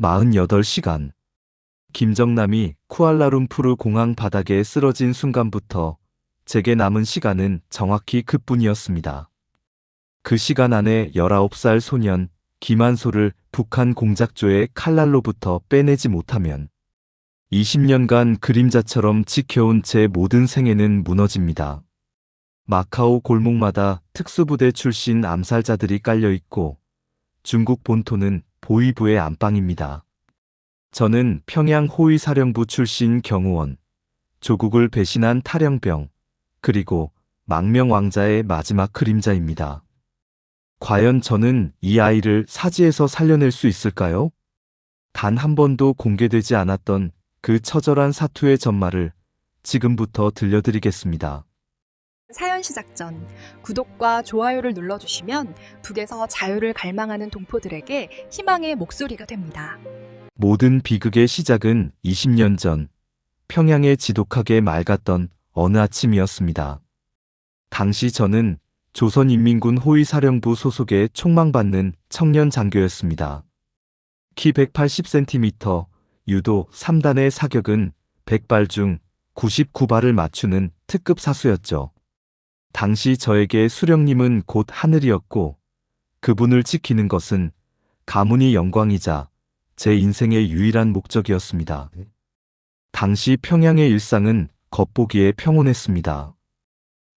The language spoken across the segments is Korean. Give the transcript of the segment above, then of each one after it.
48시간. 김정남이 쿠알라룸푸르 공항 바닥에 쓰러진 순간부터 제게 남은 시간은 정확히 그뿐이었습니다. 그 시간 안에 19살 소년 김한소를 북한 공작조의 칼날로부터 빼내지 못하면 20년간 그림자처럼 지켜온 제 모든 생애는 무너집니다. 마카오 골목마다 특수부대 출신 암살자들이 깔려 있고 중국 본토는 보위부의 안방입니다. 저는 평양 호위사령부 출신 경호원, 조국을 배신한 탈영병, 그리고 망명왕자의 마지막 그림자입니다. 과연 저는 이 아이를 사지에서 살려낼 수 있을까요? 단 한 번도 공개되지 않았던 그 처절한 사투의 전말을 지금부터 들려드리겠습니다. 사연 시작 전 구독과 좋아요를 눌러주시면 북에서 자유를 갈망하는 동포들에게 희망의 목소리가 됩니다. 모든 비극의 시작은 20년 전 평양에 지독하게 맑았던 어느 아침이었습니다. 당시 저는 조선인민군 호위사령부 소속의 총망받는 청년 장교였습니다. 키 180cm, 유도 3단의 사격은 100발 중 99발을 맞추는 특급 사수였죠. 당시 저에게 수령님은 곧 하늘이었고 그분을 지키는 것은 가문이 영광이자 제 인생의 유일한 목적이었습니다. 당시 평양의 일상은 겉보기에 평온했습니다.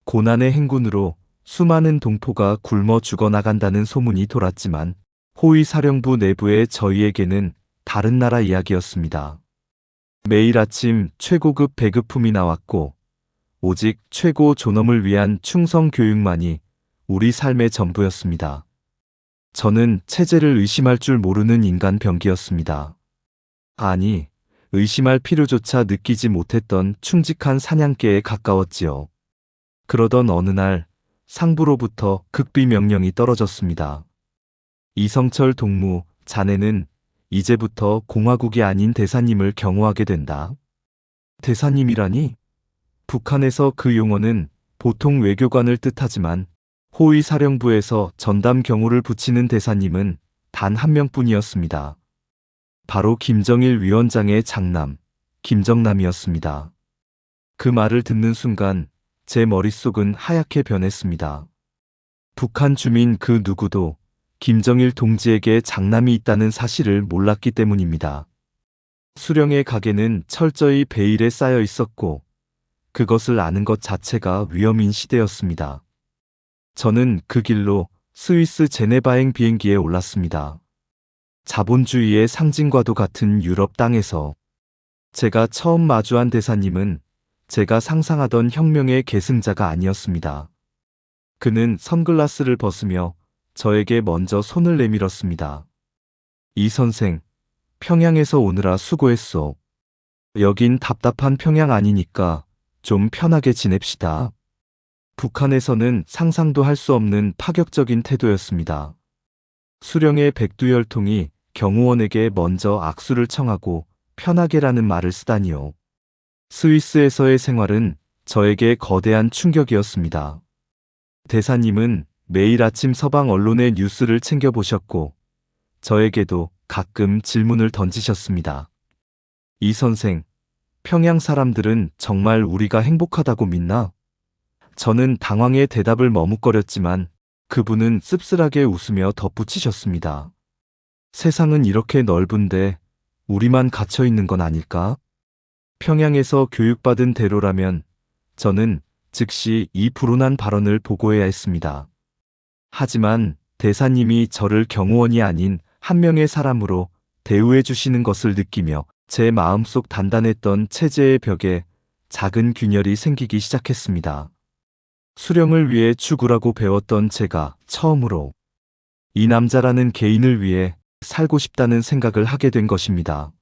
고난의 행군으로 수많은 동포가 굶어 죽어나간다는 소문이 돌았지만 호위 사령부 내부의 저희에게는 다른 나라 이야기였습니다. 매일 아침 최고급 배급품이 나왔고 오직 최고 존엄을 위한 충성 교육만이 우리 삶의 전부였습니다. 저는 체제를 의심할 줄 모르는 인간 병기였습니다. 아니, 의심할 필요조차 느끼지 못했던 충직한 사냥개에 가까웠지요. 그러던 어느 날 상부로부터 극비 명령이 떨어졌습니다. 이성철 동무, 자네는 이제부터 공화국이 아닌 대사님을 경호하게 된다. 대사님이라니? 북한에서 그 용어는 보통 외교관을 뜻하지만 호위 사령부에서 전담 경호를 붙이는 대사님은 단 한 명뿐이었습니다. 바로 김정일 위원장의 장남, 김정남이었습니다. 그 말을 듣는 순간 제 머릿속은 하얗게 변했습니다. 북한 주민 그 누구도 김정일 동지에게 장남이 있다는 사실을 몰랐기 때문입니다. 수령의 가게는 철저히 베일에 쌓여 있었고 그것을 아는 것 자체가 위험인 시대였습니다. 저는 그 길로 스위스 제네바행 비행기에 올랐습니다. 자본주의의 상징과도 같은 유럽 땅에서 제가 처음 마주한 대사님은 제가 상상하던 혁명의 계승자가 아니었습니다. 그는 선글라스를 벗으며 저에게 먼저 손을 내밀었습니다. 이 선생, 평양에서 오느라 수고했소. 여긴 답답한 평양 아니니까 좀 편하게 지냅시다. 북한에서는 상상도 할 수 없는 파격적인 태도였습니다. 수령의 백두열통이 경호원에게 먼저 악수를 청하고 편하게라는 말을 쓰다니요. 스위스에서의 생활은 저에게 거대한 충격이었습니다. 대사님은 매일 아침 서방 언론의 뉴스를 챙겨보셨고, 저에게도 가끔 질문을 던지셨습니다. 이 선생, 평양 사람들은 정말 우리가 행복하다고 믿나? 저는 당황의 대답을 머뭇거렸지만 그분은 씁쓸하게 웃으며 덧붙이셨습니다. 세상은 이렇게 넓은데 우리만 갇혀 있는 건 아닐까? 평양에서 교육받은 대로라면 저는 즉시 이 불온한 발언을 보고해야 했습니다. 하지만 대사님이 저를 경호원이 아닌 한 명의 사람으로 대우해 주시는 것을 느끼며 제 마음속 단단했던 체제의 벽에 작은 균열이 생기기 시작했습니다. 수령을 위해 죽으라고 배웠던 제가 처음으로 이 남자라는 개인을 위해 살고 싶다는 생각을 하게 된 것입니다.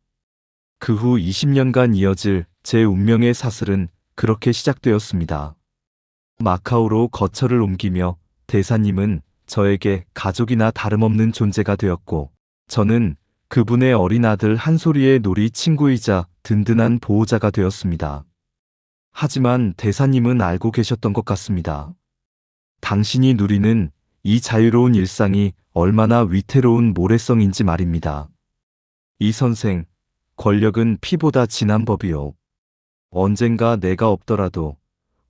그 후 20년간 이어질 제 운명의 사슬은 그렇게 시작되었습니다. 마카오로 거처를 옮기며 대사님은 저에게 가족이나 다름없는 존재가 되었고, 저는 그분의 어린 아들 한소리의 놀이 친구이자 든든한 보호자가 되었습니다. 하지만 대사님은 알고 계셨던 것 같습니다. 당신이 누리는 이 자유로운 일상이 얼마나 위태로운 모래성인지 말입니다. 이 선생, 권력은 피보다 진한 법이요. 언젠가 내가 없더라도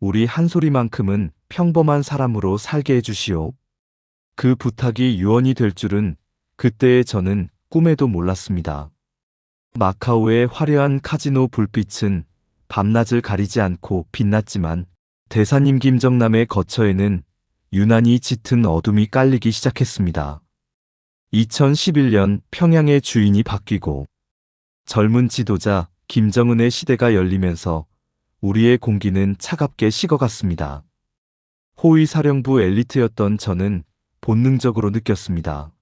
우리 한소리만큼은 평범한 사람으로 살게 해주시오. 그 부탁이 유언이 될 줄은 그때의 저는 꿈에도 몰랐습니다. 마카오의 화려한 카지노 불빛은 밤낮을 가리지 않고 빛났지만 대사님 김정남의 거처에는 유난히 짙은 어둠이 깔리기 시작했습니다. 2011년 평양의 주인이 바뀌고 젊은 지도자 김정은의 시대가 열리면서 우리의 공기는 차갑게 식어갔습니다. 호위 사령부 엘리트였던 저는 본능적으로 느꼈습니다.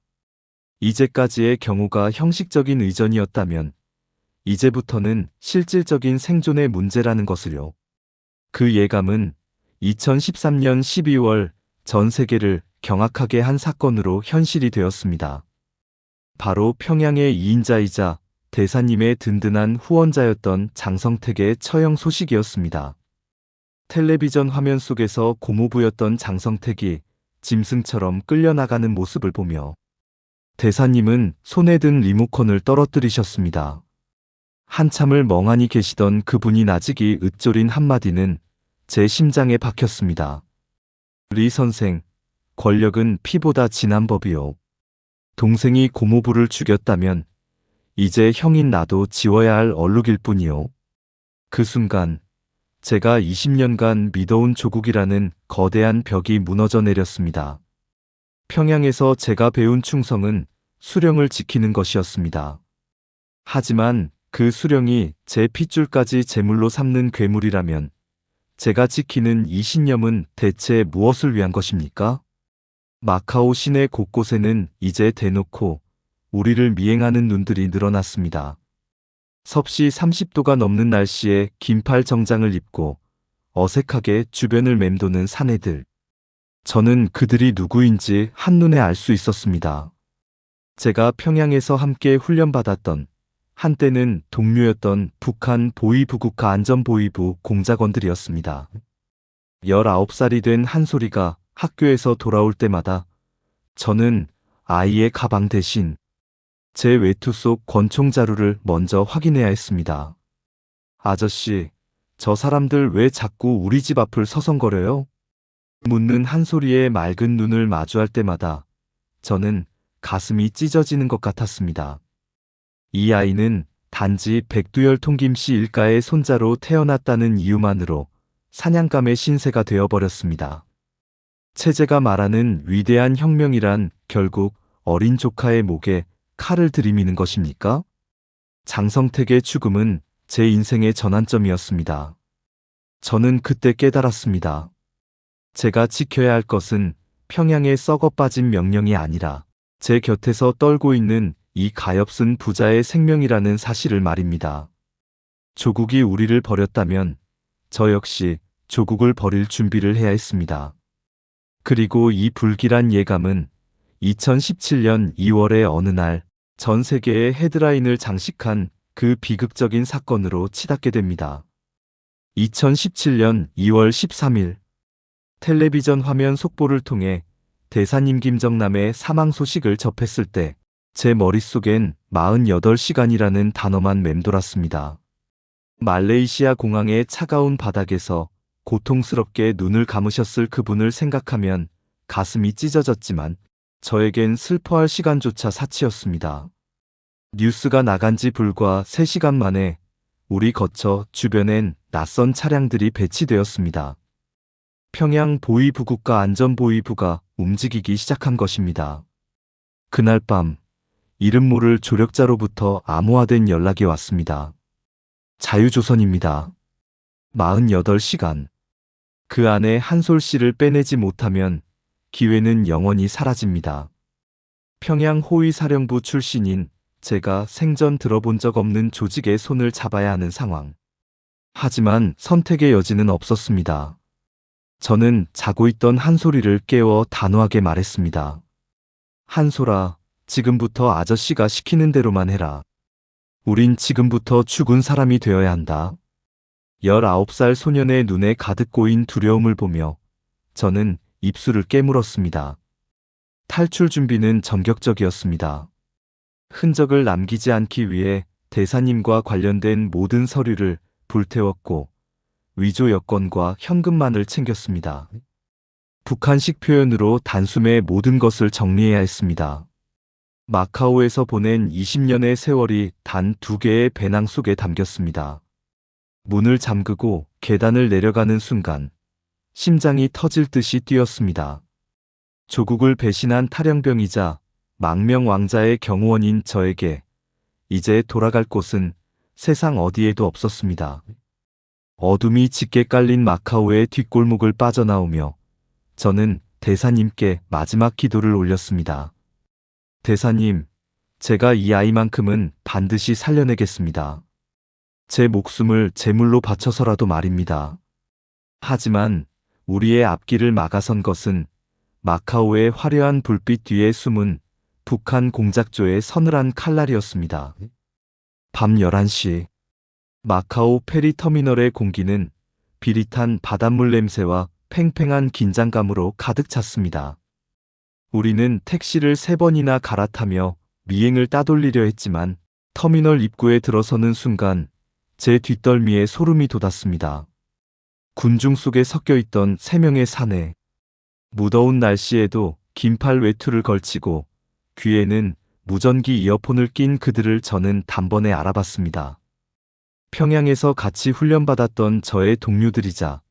이제까지의 경우가 형식적인 의전이었다면 이제부터는 실질적인 생존의 문제라는 것을요. 그 예감은 2013년 12월 전 세계를 경악하게 한 사건으로 현실이 되었습니다. 바로 평양의 2인자이자 대사님의 든든한 후원자였던 장성택의 처형 소식이었습니다. 텔레비전 화면 속에서 고모부였던 장성택이 짐승처럼 끌려나가는 모습을 보며 대사님은 손에 든 리모컨을 떨어뜨리셨습니다. 한참을 멍하니 계시던 그분이 나직이 으쪼린 한마디는 제 심장에 박혔습니다. 리 선생, 권력은 피보다 진한 법이요. 동생이 고모부를 죽였다면 이제 형인 나도 지워야 할 얼룩일 뿐이요. 그 순간 제가 20년간 믿어온 조국이라는 거대한 벽이 무너져 내렸습니다. 평양에서 제가 배운 충성은 수령을 지키는 것이었습니다. 하지만 그 수령이 제 핏줄까지 제물로 삼는 괴물이라면 제가 지키는 이 신념은 대체 무엇을 위한 것입니까? 마카오 시내 곳곳에는 이제 대놓고 우리를 미행하는 눈들이 늘어났습니다. 섭씨 30도가 넘는 날씨에 긴팔 정장을 입고 어색하게 주변을 맴도는 사내들. 저는 그들이 누구인지 한눈에 알 수 있었습니다. 제가 평양에서 함께 훈련받았던 한때는 동료였던 북한 보위부국가 안전보위부 공작원들이었습니다. 19살이 된 한소리가 학교에서 돌아올 때마다 저는 아이의 가방 대신 제 외투 속 권총 자루를 먼저 확인해야 했습니다. 아저씨, 저 사람들 왜 자꾸 우리 집 앞을 서성거려요? 묻는 한 소리에 맑은 눈을 마주할 때마다 저는 가슴이 찢어지는 것 같았습니다. 이 아이는 단지 백두열 통김씨 일가의 손자로 태어났다는 이유만으로 사냥감의 신세가 되어버렸습니다. 체제가 말하는 위대한 혁명이란 결국 어린 조카의 목에 칼을 들이미는 것입니까? 장성택의 죽음은 제 인생의 전환점이었습니다. 저는 그때 깨달았습니다. 제가 지켜야 할 것은 평양에 썩어 빠진 명령이 아니라 제 곁에서 떨고 있는 이 가엾은 부자의 생명이라는 사실을 말입니다. 조국이 우리를 버렸다면 저 역시 조국을 버릴 준비를 해야 했습니다. 그리고 이 불길한 예감은 2017년 2월의 어느 날 전 세계의 헤드라인을 장식한 그 비극적인 사건으로 치닫게 됩니다. 2017년 2월 13일 텔레비전 화면 속보를 통해 대사님 김정남의 사망 소식을 접했을 때 제 머릿속엔 48시간이라는 단어만 맴돌았습니다. 말레이시아 공항의 차가운 바닥에서 고통스럽게 눈을 감으셨을 그분을 생각하면 가슴이 찢어졌지만 저에겐 슬퍼할 시간조차 사치였습니다. 뉴스가 나간 지 불과 3시간 만에 우리 거처 주변엔 낯선 차량들이 배치되었습니다. 평양 보위부국가 안전보위부가 움직이기 시작한 것입니다. 그날 밤 이름 모를 조력자로부터 암호화된 연락이 왔습니다. 자유조선입니다. 48시간. 그 안에 한솔 씨를 빼내지 못하면 기회는 영원히 사라집니다. 평양 호위사령부 출신인 제가 생전 들어본 적 없는 조직의 손을 잡아야 하는 상황. 하지만 선택의 여지는 없었습니다. 저는 자고 있던 한소리를 깨워 단호하게 말했습니다. 한소라, 지금부터 아저씨가 시키는 대로만 해라. 우린 지금부터 죽은 사람이 되어야 한다. 19살 소년의 눈에 가득 고인 두려움을 보며 저는 입술을 깨물었습니다. 탈출 준비는 전격적이었습니다. 흔적을 남기지 않기 위해 대사님과 관련된 모든 서류를 불태웠고 위조 여권과 현금만을 챙겼습니다. 북한식 표현으로 단숨에 모든 것을 정리해야 했습니다. 마카오에서 보낸 20년의 세월이 단 두 개의 배낭 속에 담겼습니다. 문을 잠그고 계단을 내려가는 순간 심장이 터질 듯이 뛰었습니다. 조국을 배신한 탈영병이자 망명 왕자의 경호원인 저에게 이제 돌아갈 곳은 세상 어디에도 없었습니다. 어둠이 짙게 깔린 마카오의 뒷골목을 빠져나오며 저는 대사님께 마지막 기도를 올렸습니다. 대사님, 제가 이 아이만큼은 반드시 살려내겠습니다. 제 목숨을 제물로 바쳐서라도 말입니다. 하지만 우리의 앞길을 막아선 것은 마카오의 화려한 불빛 뒤에 숨은 북한 공작조의 서늘한 칼날이었습니다. 밤 11시 마카오 페리 터미널의 공기는 비릿한 바닷물 냄새와 팽팽한 긴장감으로 가득 찼습니다. 우리는 택시를 세 번이나 갈아타며 미행을 따돌리려 했지만 터미널 입구에 들어서는 순간 제 뒷덜미에 소름이 돋았습니다. 군중 속에 섞여 있던 세 명의 사내. 무더운 날씨에도 긴팔 외투를 걸치고 귀에는 무전기 이어폰을 낀 그들을 저는 단번에 알아봤습니다. 평양에서 같이 훈련받았던 저의 동료들이자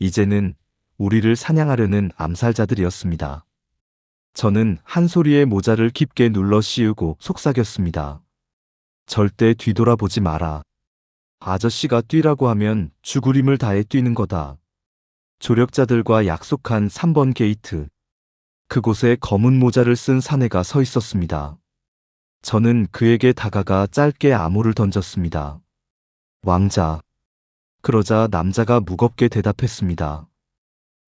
이제는 우리를 사냥하려는 암살자들이었습니다. 저는 한 소리의 모자를 깊게 눌러 씌우고 속삭였습니다. 절대 뒤돌아보지 마라. 아저씨가 뛰라고 하면 죽으림을 다해 뛰는 거다. 조력자들과 약속한 3번 게이트. 그곳에 검은 모자를 쓴 사내가 서 있었습니다. 저는 그에게 다가가 짧게 암호를 던졌습니다. 왕자. 그러자 남자가 무겁게 대답했습니다.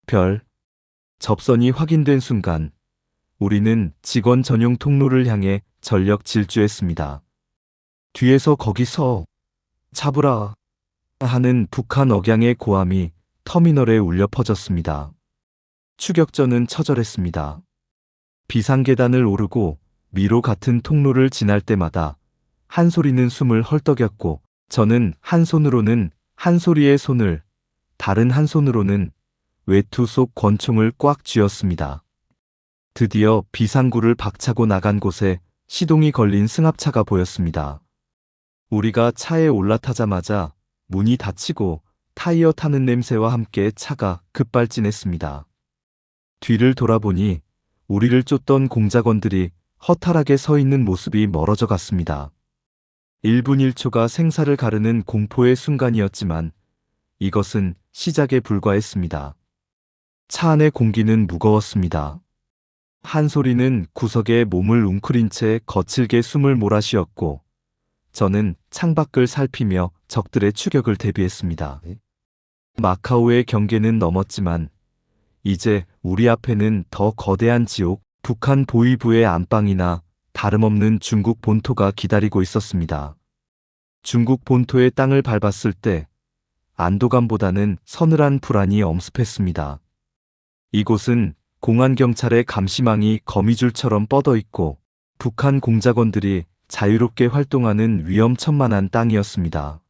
별. 접선이 확인된 순간 우리는 직원 전용 통로를 향해 전력 질주했습니다. 뒤에서 거기서 잡으라 하는 북한 억양의 고함이 터미널에 울려 퍼졌습니다. 추격전은 처절했습니다. 비상계단을 오르고 미로 같은 통로를 지날 때마다 한 소리는 숨을 헐떡였고 저는 한 손으로는 한 소리의 손을 다른 한 손으로는 외투 속 권총을 꽉 쥐었습니다. 드디어 비상구를 박차고 나간 곳에 시동이 걸린 승합차가 보였습니다. 우리가 차에 올라타자마자 문이 닫히고 타이어 타는 냄새와 함께 차가 급발진했습니다. 뒤를 돌아보니 우리를 쫓던 공작원들이 허탈하게 서 있는 모습이 멀어져 갔습니다. 1분 1초가 생사를 가르는 공포의 순간이었지만 이것은 시작에 불과했습니다. 차 안의 공기는 무거웠습니다. 한 소리는 구석에 몸을 웅크린 채 거칠게 숨을 몰아쉬었고 저는 창밖을 살피며 적들의 추격을 대비했습니다. 마카오의 경계는 넘었지만 이제 우리 앞에는 더 거대한 지옥, 북한 보위부의 안방이나 다름없는 중국 본토가 기다리고 있었습니다. 중국 본토의 땅을 밟았을 때 안도감보다는 서늘한 불안이 엄습했습니다. 이곳은 공안경찰의 감시망이 거미줄처럼 뻗어 있고 북한 공작원들이 자유롭게 활동하는 위험천만한 땅이었습니다.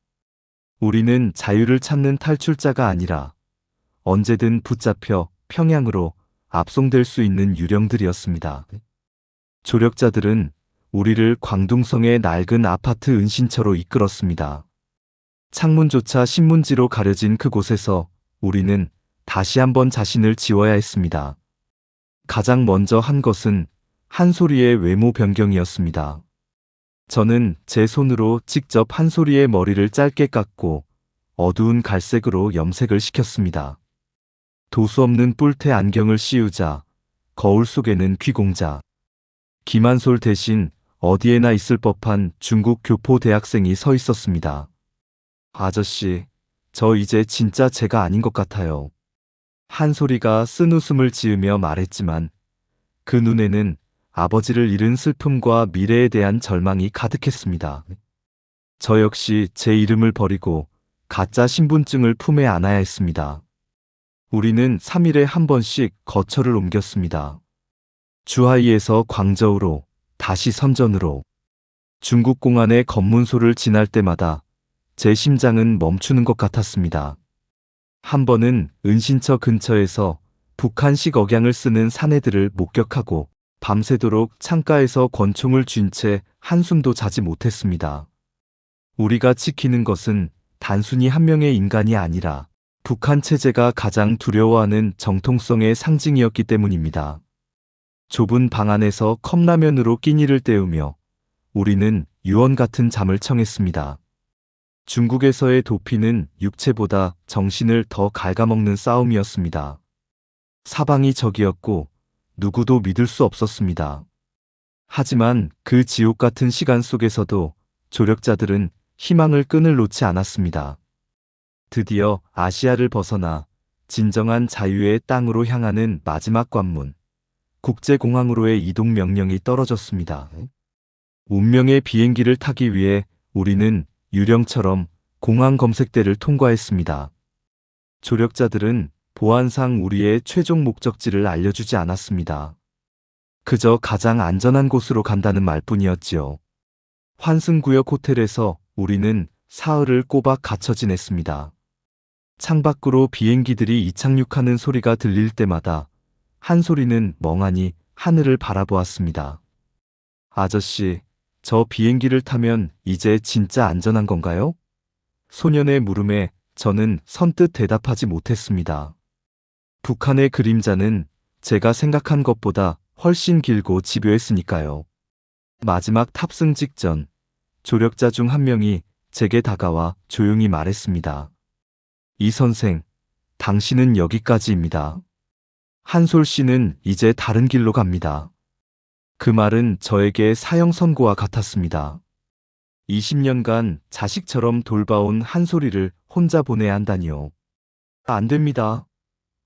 우리는 자유를 찾는 탈출자가 아니라 언제든 붙잡혀 평양으로 압송될 수 있는 유령들이었습니다. 조력자들은 우리를 광둥성의 낡은 아파트 은신처로 이끌었습니다. 창문조차 신문지로 가려진 그곳에서 우리는 다시 한번 자신을 지워야 했습니다. 가장 먼저 한 것은 한 소리의 외모 변경이었습니다. 저는 제 손으로 직접 한 소리의 머리를 짧게 깎고 어두운 갈색으로 염색을 시켰습니다. 도수 없는 뿔테 안경을 씌우자 거울 속에는 귀공자. 김한솔 대신 어디에나 있을 법한 중국 교포 대학생이 서 있었습니다. 아저씨, 저 이제 진짜 제가 아닌 것 같아요. 한 소리가 쓴 웃음을 지으며 말했지만 그 눈에는 아버지를 잃은 슬픔과 미래에 대한 절망이 가득했습니다. 저 역시 제 이름을 버리고 가짜 신분증을 품에 안아야 했습니다. 우리는 3일에 한 번씩 거처를 옮겼습니다. 주하이에서 광저우로, 다시 선전으로. 중국 공안의 검문소를 지날 때마다 제 심장은 멈추는 것 같았습니다. 한 번은 은신처 근처에서 북한식 억양을 쓰는 사내들을 목격하고 밤새도록 창가에서 권총을 쥔 채 한숨도 자지 못했습니다. 우리가 지키는 것은 단순히 한 명의 인간이 아니라 북한 체제가 가장 두려워하는 정통성의 상징이었기 때문입니다. 좁은 방 안에서 컵라면으로 끼니를 때우며 우리는 유언 같은 잠을 청했습니다. 중국에서의 도피는 육체보다 정신을 더 갉아먹는 싸움이었습니다. 사방이 적이었고 누구도 믿을 수 없었습니다. 하지만 그 지옥 같은 시간 속에서도 조력자들은 희망을 끈을 놓지 않았습니다. 드디어 아시아를 벗어나 진정한 자유의 땅으로 향하는 마지막 관문, 국제공항으로의 이동 명령이 떨어졌습니다. 운명의 비행기를 타기 위해 우리는 유령처럼 공항 검색대를 통과했습니다. 조력자들은 보안상 우리의 최종 목적지를 알려주지 않았습니다. 그저 가장 안전한 곳으로 간다는 말뿐이었지요. 환승구역 호텔에서 우리는 사흘을 꼬박 갇혀 지냈습니다. 창밖으로 비행기들이 이착륙하는 소리가 들릴 때마다 한 소리는 멍하니 하늘을 바라보았습니다. 아저씨, 저 비행기를 타면 이제 진짜 안전한 건가요? 소년의 물음에 저는 선뜻 대답하지 못했습니다. 북한의 그림자는 제가 생각한 것보다 훨씬 길고 집요했으니까요. 마지막 탑승 직전 조력자 중 한 명이 제게 다가와 조용히 말했습니다. 이 선생, 당신은 여기까지입니다. 한솔 씨는 이제 다른 길로 갑니다. 그 말은 저에게 사형 선고와 같았습니다. 20년간 자식처럼 돌봐온 한솔이를 혼자 보내야 한다니요. 안 됩니다.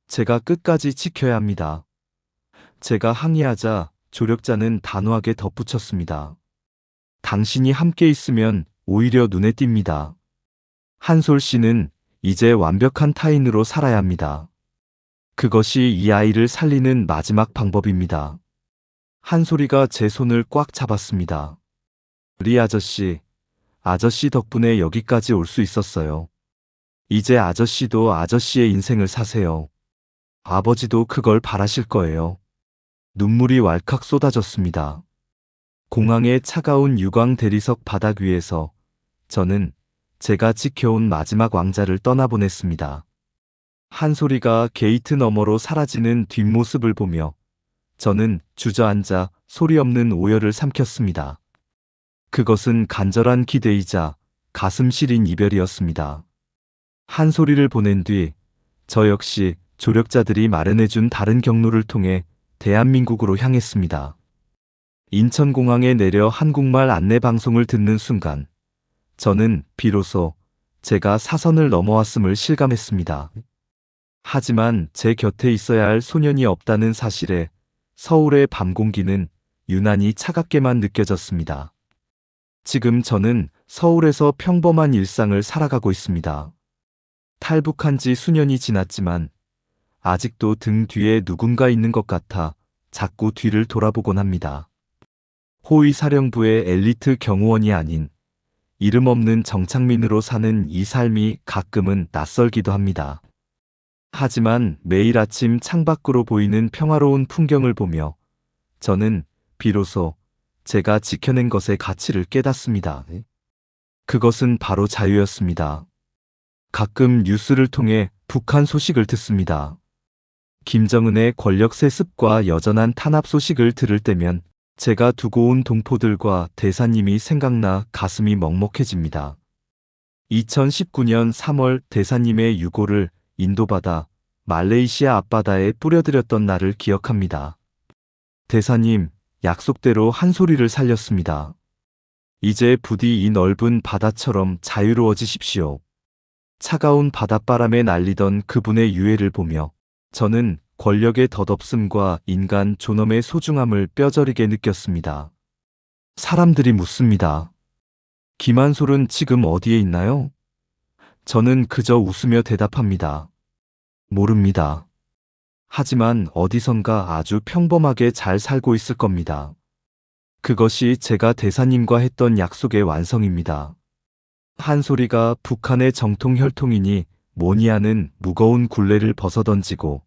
제가 끝까지 지켜야 합니다. 제가 항의하자 조력자는 단호하게 덧붙였습니다. 당신이 함께 있으면 오히려 눈에 띕니다. 한솔 씨는 이제 완벽한 타인으로 살아야 합니다. 그것이 이 아이를 살리는 마지막 방법입니다. 한 소리가 제 손을 꽉 잡았습니다. 리 아저씨, 아저씨 덕분에 여기까지 올 수 있었어요. 이제 아저씨도 아저씨의 인생을 사세요. 아버지도 그걸 바라실 거예요. 눈물이 왈칵 쏟아졌습니다. 공항의 차가운 유광 대리석 바닥 위에서 저는 제가 지켜온 마지막 왕자를 떠나보냈습니다. 한 소리가 게이트 너머로 사라지는 뒷모습을 보며 저는 주저앉아 소리 없는 오열을 삼켰습니다. 그것은 간절한 기대이자 가슴 시린 이별이었습니다. 한 소리를 보낸 뒤 저 역시 조력자들이 마련해준 다른 경로를 통해 대한민국으로 향했습니다. 인천공항에 내려 한국말 안내 방송을 듣는 순간 저는 비로소 제가 사선을 넘어왔음을 실감했습니다. 하지만 제 곁에 있어야 할 소년이 없다는 사실에 서울의 밤 공기는 유난히 차갑게만 느껴졌습니다. 지금 저는 서울에서 평범한 일상을 살아가고 있습니다. 탈북한 지 수년이 지났지만 아직도 등 뒤에 누군가 있는 것 같아 자꾸 뒤를 돌아보곤 합니다. 호위 사령부의 엘리트 경호원이 아닌 이름 없는 정착민으로 사는 이 삶이 가끔은 낯설기도 합니다. 하지만 매일 아침 창밖으로 보이는 평화로운 풍경을 보며 저는 비로소 제가 지켜낸 것의 가치를 깨닫습니다. 그것은 바로 자유였습니다. 가끔 뉴스를 통해 북한 소식을 듣습니다. 김정은의 권력 세습과 여전한 탄압 소식을 들을 때면 제가 두고 온 동포들과 대사님이 생각나 가슴이 먹먹해집니다. 2019년 3월 대사님의 유고를 인도바다, 말레이시아 앞바다에 뿌려드렸던 날을 기억합니다. 대사님, 약속대로 한 소리를 살렸습니다. 이제 부디 이 넓은 바다처럼 자유로워지십시오. 차가운 바닷바람에 날리던 그분의 유해를 보며 저는 권력의 덧없음과 인간 존엄의 소중함을 뼈저리게 느꼈습니다. 사람들이 묻습니다. 김한솔은 지금 어디에 있나요? 저는 그저 웃으며 대답합니다. 모릅니다. 하지만 어디선가 아주 평범하게 잘 살고 있을 겁니다. 그것이 제가 대사님과 했던 약속의 완성입니다. 한 소리가 북한의 정통 혈통이니 뭐니 하는 무거운 굴레를 벗어던지고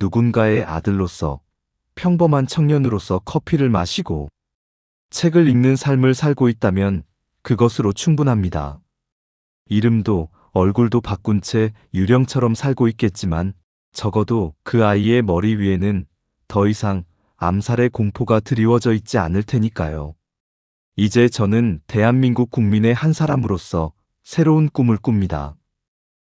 누군가의 아들로서 평범한 청년으로서 커피를 마시고 책을 읽는 삶을 살고 있다면 그것으로 충분합니다. 이름도 얼굴도 바꾼 채 유령처럼 살고 있겠지만 적어도 그 아이의 머리 위에는 더 이상 암살의 공포가 드리워져 있지 않을 테니까요. 이제 저는 대한민국 국민의 한 사람으로서 새로운 꿈을 꿉니다.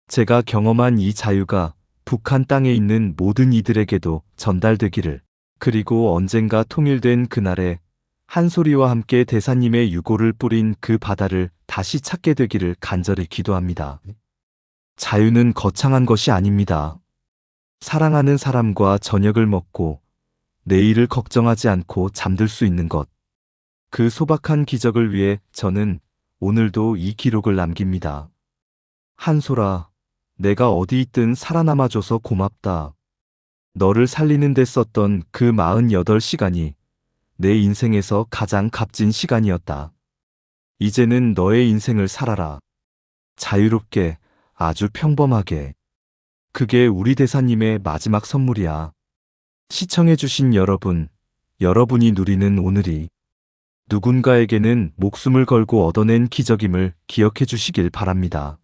제가 경험한 이 자유가 북한 땅에 있는 모든 이들에게도 전달되기를, 그리고 언젠가 통일된 그날에 한 소리와 함께 대사님의 유고를 뿌린 그 바다를 다시 찾게 되기를 간절히 기도합니다. 자유는 거창한 것이 아닙니다. 사랑하는 사람과 저녁을 먹고 내일을 걱정하지 않고 잠들 수 있는 것. 그 소박한 기적을 위해 저는 오늘도 이 기록을 남깁니다. 한소라, 내가 어디 있든 살아남아줘서 고맙다. 너를 살리는 데 썼던 그 48시간이 내 인생에서 가장 값진 시간이었다. 이제는 너의 인생을 살아라. 자유롭게, 아주 평범하게. 그게 우리 대사님의 마지막 선물이야. 시청해주신 여러분, 여러분이 누리는 오늘이 누군가에게는 목숨을 걸고 얻어낸 기적임을 기억해 주시길 바랍니다.